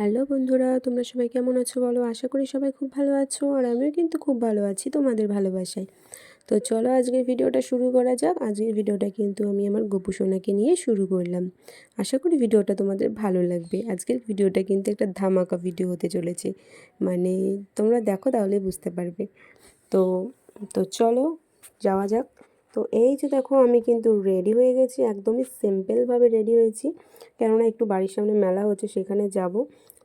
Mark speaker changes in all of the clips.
Speaker 1: Hello বন্ধুরা, তোমরা সবাই কেমন আছো বলো? আশা করি সবাই খুব ভালো আছো আর আমিও কিন্তু খুব ভালো আছি তোমাদের ভালোবাসায়। তো চলো আজকের ভিডিওটা শুরু করা যাক। আজকের ভিডিওটা কিন্তু আমি আমার গোপু সোনাকে নিয়ে শুরু করলাম। আশা করি ভিডিওটা তোমাদের ভালো লাগবে। আজকের ভিডিওটা কিন্তু একটা ধামাকা ভিডিও হতে চলেছে। মানে তোমরা দেখো তাহলে বুঝতে পারবে। তো তো চলো যাওয়া যাক। তো এই যে দেখো, আমি কিন্তু রেডি হয়ে গেছি, একদমই সিম্পলভাবে রেডি হয়েছি। কেননা একটু বাড়ির সামনে মেলা হচ্ছে, সেখানে যাব।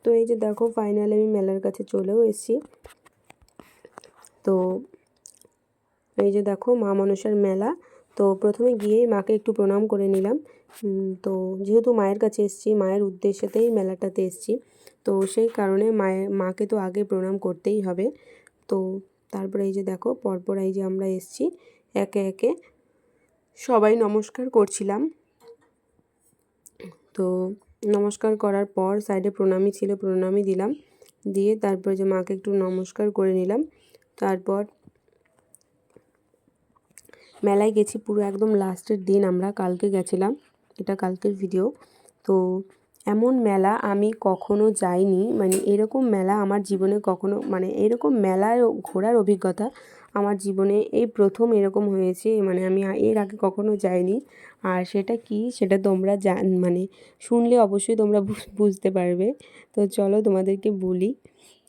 Speaker 1: তো এই যে দেখো ফাইনালি আমি মেলার কাছে চলেও এসেছি। তো এই যে দেখো, মা মানুষের মেলা। তো প্রথমে গিয়েই মাকে একটু প্রণাম করে নিলাম। তো যেহেতু মায়ের কাছে এসেছি, মায়ের উদ্দেশ্যেতেই মেলাটাতে এসেছি। তো সেই কারণে মায়ের মাকে তো আগে প্রণাম করতেই হবে। তো তারপরে এই যে দেখো, পরপর এই যে আমরা এসেছি। একে একে সবাই নমস্কার করছিলাম। তো নমস্কার করার পর সাইডে প্রণামী ছিল, প্রণামী দিলাম। দিয়ে তারপর যে মাকে একটু নমস্কার করে নিলাম। তারপর মেলায় গেছি পুরো একদম লাস্টের দিন আমরা, কালকে গেছিলাম। এটা কালকের ভিডিও তো এমন মেলা আমি কখনো যাইনি। মানে এরকম মেলা আমার জীবনে কখনো মানে এরকম মেলায় ঘোরার অভিজ্ঞতা আমার জীবনে এই প্রথম এরকম হয়েছে মানে আমি এর আগে কখনো যাইনি। আর সেটা কি? সেটা তোমরা জান মানে শুনলে অবশ্যই তোমরা বুঝতে পারবে। তো চলো তোমাদেরকে বলি।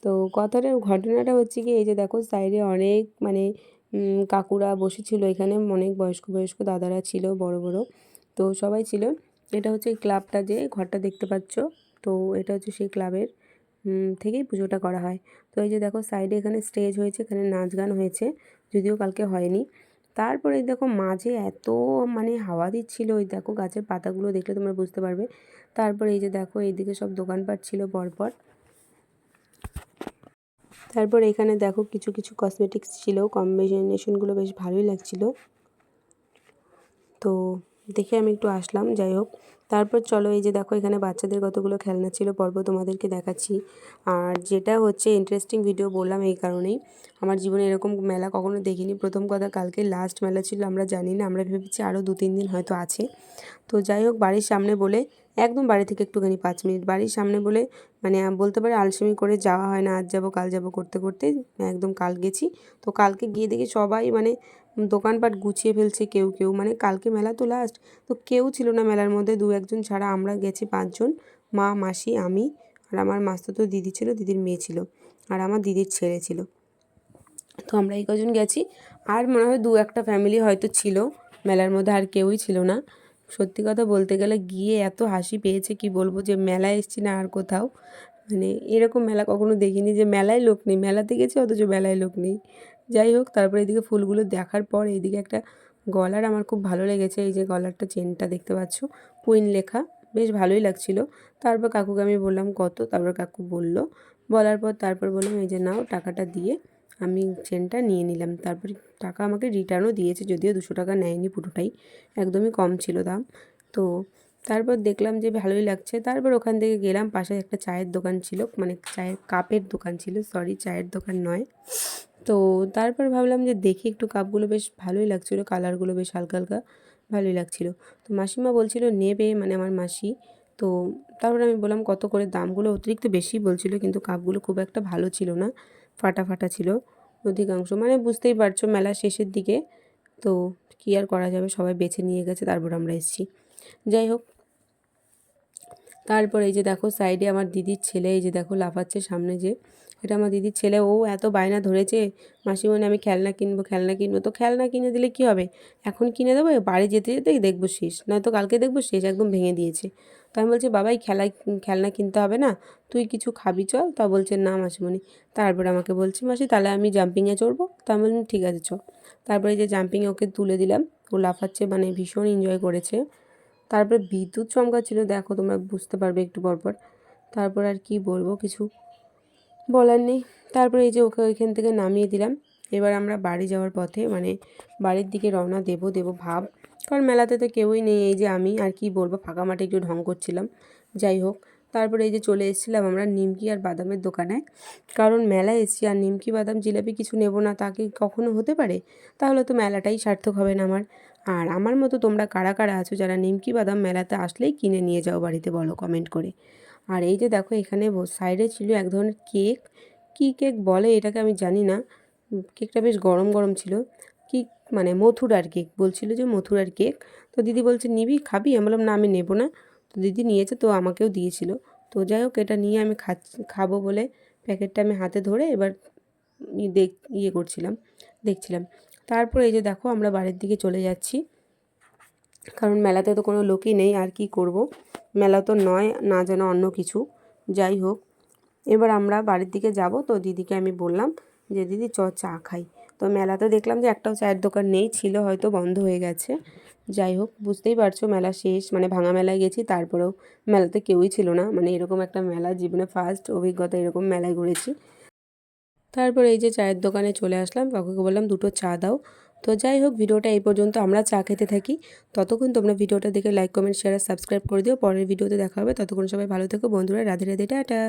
Speaker 1: তো কথাটা ঘটনাটা হচ্ছে কি, এই যে দেখো সাইডে অনেক মানে কাকুরা বসেছিল এখানে, অনেক বয়স্ক বয়স্ক দাদারা ছিল, বড় বড়। তো সবাই ছিল। এটা হচ্ছে এই ক্লাবটা যে, ঘরটা দেখতে পাচ্ছ। তো এটা হচ্ছে সেই ক্লাবের। থেকেই পুজোটা করা হয়। তো এই যে দেখো সাইডে এখানে স্টেজ হয়েছে, এখানে নাচ গান হয়েছে, যদিও কালকে হয়নি। তারপরে দেখো, মাঝে এত মানে হাওয়া দিচ্ছিল, ওই দেখো গাছের পাতাগুলো দেখলে তোমরা বুঝতে পারবে। তারপরে এই যে দেখো, এইদিকে সব দোকানপাট ছিল পরপর। তারপর এখানে দেখো, কিছু কিছু কসমেটিক্স ছিল কম্বিনেশনগুলো বেশ ভালোই লাগছিল। তো দেখে আমি একটু আসলাম, যাই হোক। তারপর চলো, এই যে দেখো, এখানে বাচ্চাদের কতগুলো খেলনা ছিল, পর্ব তোমাদেরকে দেখাচ্ছি। আর যেটা হচ্ছে ইন্টারেস্টিং ভিডিও বললাম এই কারণেই। আমার জীবনে এরকম মেলা কখনো দেখিনি। প্রথম কথা, কালকে লাস্ট মেলা ছিল, আমরা জানি না, আমরা ভেবেছি আরও দু তিন দিন হয়তো আছে। তো যাই হোক, বাড়ির সামনে বলে, একদম বাড়ি থেকে একটুখানি পাঁচ মিনিট, বাড়ির সামনে বলে মানে বলতে পারে আলসেমি করে যাওয়া হয় না, আজ যাব, কাল যাব করতে করতে, একদম কাল গেছি। তো কালকে গিয়ে দেখি সবাই মানে দোকানপাট গুছিয়ে ফেলছে কেউ কেউ। মানে কালকে মেলা তো লাস্ট তো কেউ ছিল না মেলার মধ্যে। দু একজন ছাড়া আমরা গেছি পাঁচজন, মা, মাসি, আমি আর আমার মাস্তুতো দিদি ছিল, দিদির মেয়ে ছিল আর আমার দিদির ছেলে ছিল। তো আমরা এই কজন গেছি আর মনে হয় দু একটা ফ্যামিলি হয়তো ছিল, মেলার মধ্যে আর কেউই ছিল না। সত্যি কথা বলতে গেলে গিয়ে এত হাসি পেয়েছে কি বলব যে মেলায় এসছি না আর কোথাও। মানে এরকম মেলা কখনো দেখিনি যে মেলায় লোক নেই, মেলাতে গেছি অথচ মেলায় লোক নেই। যাই হোক, তারপরে এদিকে ফুলগুলো দেখার পর এইদিকে একটা গলার আমার খুব ভালো লেগেছে। এই যে গলারটা চেনটা দেখতে পাচ্ছ কুইন লেখা, বেশ ভালোই লাগছিল। তারপর কাকুকে আমি বললাম, কত? তারপর কাকু বলল, বলার পর তারপর বললাম, এই যে নাও টাকাটা দিয়ে আমি চেনটা নিয়ে নিলাম। তারপর টাকা আমাকে রিটার্নও দিয়েছে, যদিও দুশো টাকা নেয়নি পুরোটাই, একদমই কম ছিল দাম। তো তারপর দেখলাম যে ভালোই লাগছে। তারপর ওখান থেকে গেলাম, পাশে একটা চায়ের দোকান ছিল মানে চায়ের কাপের দোকান ছিল, সরি, চায়ের দোকান নয়। তো তারপর ভাবলাম যে দেখি একটু কাপগুলো বেশ ভালোই লাগছিল, কালারগুলো বেশ হালকা হালকা ভালোই লাগছিল। তো মাসিমা বলছিল, নেবে মানে আমার মাসি। তো তারপরে আমি বললাম, কত করে? দামগুলো অতিরিক্ত বেশি বলছিল, কিন্তু কাপগুলো খুব একটা ভালো ছিল না, ফাটা ফাটা ছিল অধিকাংশ। মানে বুঝতেই পারছ, মেলা শেষের দিকে। তো কী আর করা যাবে, সবাই বেছে নিয়ে গেছে, তারপর আমরা এসেছি। যাই হোক, তারপর এই যে দেখো, সাইডে আমার দিদির ছেলে, এই যে দেখো, লাফাচ্ছে সামনে যে এটা আমার দিদির ছেলে, ও এত বায়না ধরেছে। মাসিমণি, আমি খেলনা কিনবো খেলনা কিনবো। তো খেলনা কিনে দিলে কি হবে? এখন কিনে দেবো বাড়ি যেতে যেতেই দেখব শেষ। নয়তো কালকে দেখব শেষ, একদম ভেঙে দিয়েছে। তো আমি বলছি বাবাই খেলাই খেলনা কিনতে হবে না? তুই কিছু খাবি, চল। তা বলছে, না, মাসিমণি। তারপরে আমাকে বলছি, মাসি, তাহলে আমি জাম্পিংয়ে চড়বো? তা আমি বললাম, ঠিক আছে চ তারপরে যে জাম্পিংয়ে ওকে তুলে দিলাম, ও লাফাচ্ছে মানে ভীষণ এনজয় করেছে। তারপরে বিদ্যুৎ চমকাচ্ছিলো, দেখো তোমরা বুঝতে পারবে একটু পরপর। তারপর আর কি বলব কিছু? বলার নেই। তারপরে এই যে ওকে ওইখান থেকে নামিয়ে দিলাম। এবার আমরা বাড়ি যাওয়ার পথে মানে বাড়ির দিকে রওনা দেব দেব ভাব। কারণ মেলাতে তো কেউই নেই, এই যে আমি। আর কি বলব, ফাঁকা মাঠে একটু ঢং করছিলাম। যাই হোক, তারপরে এই যে চলে এসেছিলাম আমরা নিমকি আর বাদামের দোকানে। কারণ মেলায় এসেছি আর নিমকি, বাদাম, জিলাপি কিছু নেব না তাকে কখনো হতে পারে? তাহলে তো মেলাটাই সার্থক হবে না আমার। আর আমার মতো তোমরা কারা কারা আছো যারা নিমকি, বাদাম মেলাতে আসলেই কিনে নিয়ে যাও বাড়িতে বলো কমেন্ট করে। আর এই যে দেখো এখানে সাইডে ছিল এক ধরনের কেক। কী কেক বলে এটাকে আমি জানি না। কেকটা বেশ গরম গরম ছিল। কি মানে মথুরার কেক বলছিল যে মথুরার কেক। তো দিদি বলছে, নিবি, খাবি? আমি বললাম, না, আমি নেব না। তো দিদি নিয়েছে, তো আমাকেও দিয়েছিল। তো যাই হোক, এটা নিয়ে আমি খাচ্ছি খাব বলে প্যাকেটটা আমি হাতে ধরে এবার দেখ ইয়ে করছিলাম, দেখছিলাম। তারপর এই যে দেখো, আমরা বাড়ির দিকে চলে যাচ্ছি। কারণ মেলাতে তো কোনো লোকই নেই, আর কি করব? মেলা তো নয়, না যেন অন্য কিছু। যাই হোক, এবার আমরা বাড়ির দিকে যাব। তো দিদিকে আমি বললাম যে, দিদি, চ, চা খাই। তো মেলাতে দেখলাম যে, একটাও চায়ের দোকান নেই, ছিল হয়তো বন্ধ হয়ে গেছে। যাই হোক, বুঝতেই পারছ, মেলা শেষ মানে ভাঙা মেলায় গেছি, তারপরেও মেলাতে কেউই ছিল না। মানে এরকম একটা মেলা, জীবনে ফার্স্ট অভিজ্ঞতা এরকম মেলায় ঘুরেছি। তারপর এই যে চায়ের দোকানে চলে আসলাম, কাকুকে বললাম, দুটো চা দাও। তো যাই হোক, ভিডিওটা এই পর্যন্ত। আমরা চা খেতে থাকি। ততক্ষণ তোমরা ভিডিওটা দেখে লাইক কমেন্ট শেয়ার আর সাবস্ক্রাইব করে দিও। পরের ভিডিওতে দেখা হবে। ততক্ষণ সবাই ভালো থেকো। বন্ধুরা, রাধে রাধে, টাটা।